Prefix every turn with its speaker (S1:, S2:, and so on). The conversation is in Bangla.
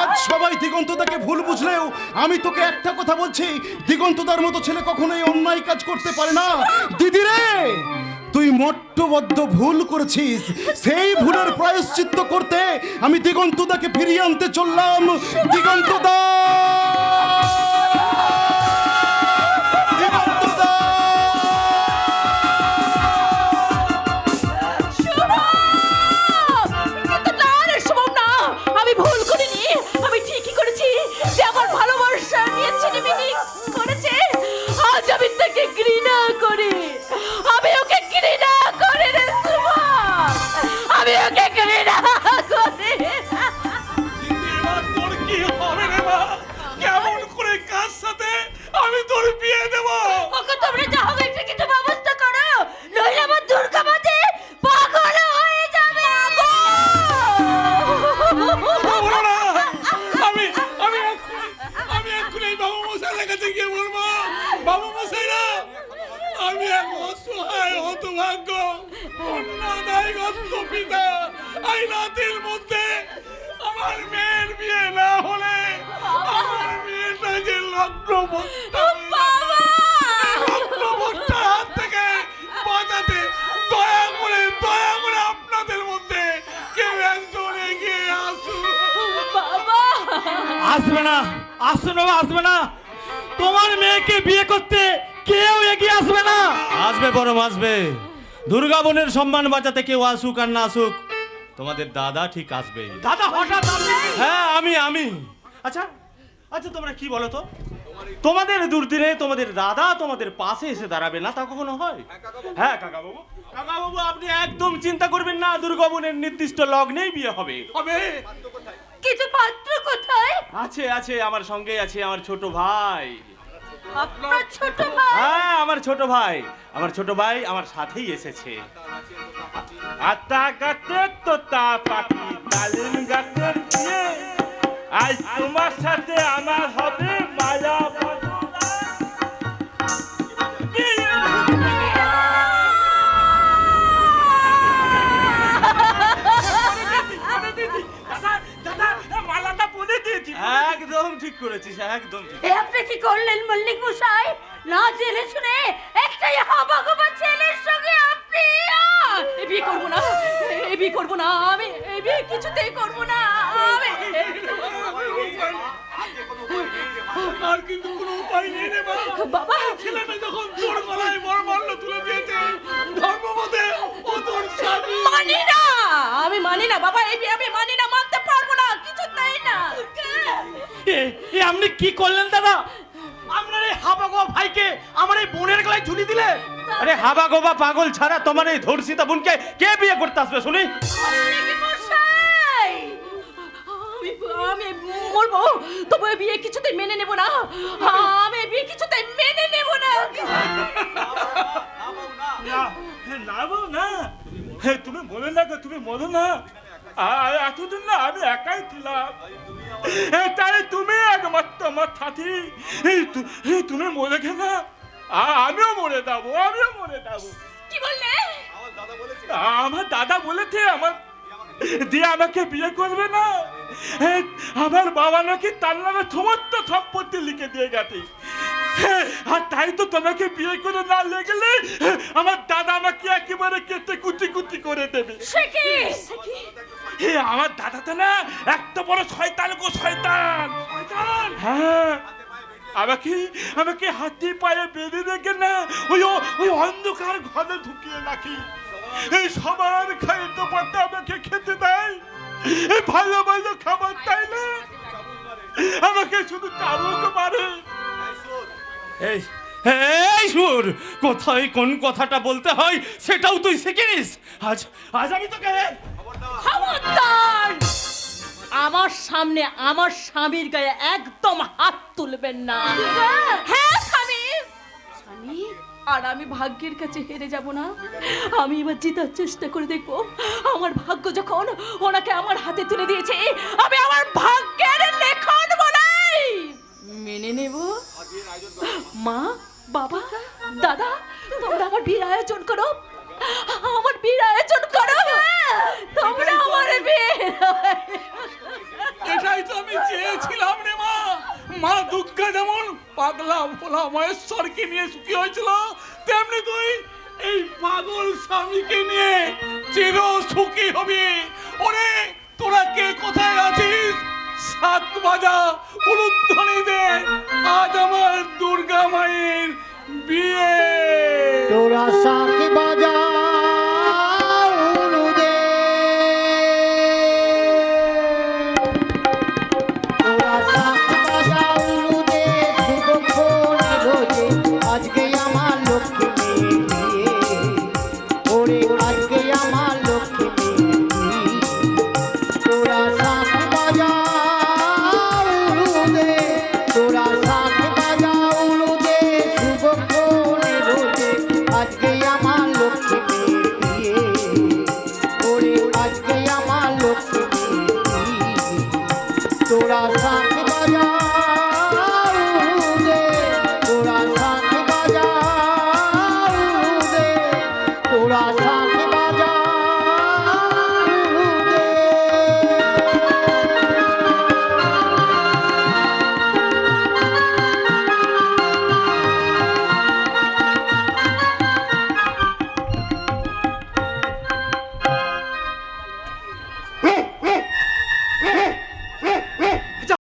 S1: আজ সবাই দিগন্তদাকে ভুল বুঝলেও আমি তোকে একটা কথা বলছি। দিগন্তদার মতো ছেলে কখনোই অন্যায় কাজ করতে পারে না। দিদিরে, তুই মট্টবদ্ধ ভুল করেছিস। সেই ভুলের প্রায়শ্চিত্ত করতে আমি দিগন্তদাকে ফিরিয়ে আনতে চললাম। দিগন্তদা!
S2: অসহায় হতভাগ্য। অন্যদায়গ্রস্ত পিতা এই রাতের মধ্যে আমার মেয়ের বিয়ে না হলে আমার মেয়েটা যে লগ্নবর্তী লগ্নবর্তীর হাত থেকে বাঁচাতে দয়া করে দয়া করে আপনাদের মধ্যে কেউ একজন এগিয়ে আসুন
S3: আসবে না আসবে না আসবে না। তোমার মেয়েকে বিয়ে করতে কেউ আসবে
S4: বরং আসবে। দুর্গা বোনের সম্মান বাঁচাতে কেউ আসুক আর না আসুক তোমাদের দাদা ঠিক আসবে।
S3: দাদা হঠাৎ
S4: হ্যাঁ আমি আমি। আচ্ছা আচ্ছা তোমরা কি বলো তো? তোমাদের দুর্দিনে তোমাদের দাদা তোমাদের পাশে এসে দাঁড়াবে না তা কখনো হয়? হ্যাঁ কাকা বাবু কাকা বাবু আপনি একদম চিন্তা করবেন না দুর্গা বোনের নির্দিষ্ট লগ্নেই বিয়ে হবে।
S2: হবে?
S5: কিন্তু পাত্র কোথায়?
S4: আছে আছে আমার সঙ্গে আছে আমার ছোট ভাই।
S5: আপনার ছোট ভাই।
S4: হ্যাঁ আমার ছোট ভাই। আমার ছোট ভাই আমার সাথেই এসেছে। আতা গাতে তোতা পাখি তালিম গাতে আজ তোমার সাথে আমার হবে ঠিক করেছিস একদম
S5: এ আপনি কি করলেন মল্লিক মশাই? না জেনে শুনে একটাই হাবা গোবা ছেলের সঙ্গে আপনি! এ বিয়ে করব না এ বিয়ে করব না আমি এ বিয়ে কিছুতেই করব না আমি
S2: আর কিন্তু কোনো উপায় নেই রে
S5: বাবা।
S2: ছেলেটা যখন তোর গলায় বরমাল্য তুলে দিয়েছে ধর্মপথে ও তোর স্বামী।
S5: মানি না আমি মানি না বাবা এই বিয়ে আমি মানি না মানতে পারব না কিছুতেই না।
S3: আপনি কি করলেন দাদা আপনার এই হাবাগো ভাইকে আমার এই বোনের গলায় ঝুলি দিলে
S4: আরে হাবা গোবা পাগল ছাড়া তোমার এই ধর্ষিতা বোনকে কে বিয়ে করতে আসবে শুনি
S5: আমি আমি তবু বিয়ে কিছুতেই মেনে নেব না আমি বিয়ে কিছুতেই মেনে নেব না
S2: না না না হে, তুমি বলে না তুমি বলো না আর এতদিন না আমি একাই ছিলাম। তাই তুমি একমাত্র আমার সাথী। তুমি মরে গেলে আমিও মরে যাব আমিও মরে যাব।
S5: কি বললে?
S2: আমার দাদা বলেছে আমার দিয়ে আমাকে বিয়ে করবে না। আমার বাবা নাকি তার নামে সমস্ত সম্পত্তি লিখে দিয়ে গেছে। আর তাই তো তোমাকে বিয়ে করে না লেগেলে আমার দাদা আমাকে একেবারে কেটে কুচি কুচি করে দেবে। আমার দাদা তো না একটা বড় শয়তান গো শয়তান! শয়তান! হ্যাঁ আমাকে আমাকে হাতি পায়ে বেঁধে রেখে না ওই ওই অন্ধকার ঘরে ঢুকিয়ে রাখি। এই সবার খাদ্য পাতা আমাকে খেতে দেয়। এই ভালো ভালো খাবার তাই না। আমাকে শুধু চাবুক মারে।
S4: এই এই সুর, কোথায় কোন কথাটা বলতে হয় সেটাও তুই শিখে নিস আজ আজ আমি তোকে
S5: খবরদার! আমার সামনে আমার স্বামীর গায়ে একদম হাত তুলবেন না। হ্যাঁ স্বামী? স্বামী, আর আমি ভাগ্যের কাছে হেরে যাব না। আমি এবার জেতার চেষ্টা করে দেখব। আমার ভাগ্য যখন ওনাকে আমার হাতে তুলে দিয়েছে, আমি আমার ভাগ্যের লেখন বলাই। মেনে নেব? মা বাবা দাদা তোমরা আমার বিয়ের আয়োজন করো। আমার বিয়ের আয়োজন করো। তোমরা আমার বিয়ে
S2: এটাই তো আমি চেয়েছিলাম রে মা। মা দুর্গা যেমন পাগলা ভোলা মহেশ্বরকে নিয়ে সুখী হয়েছিল তেমনি তুই এই পাগল স্বামীকে নিয়ে চির সুখী হবি। ওরে তোরা কে কোথায় আছিস? সাত বাজা উলুধ্বনি দে আজ আমার দুর্গা মায়ের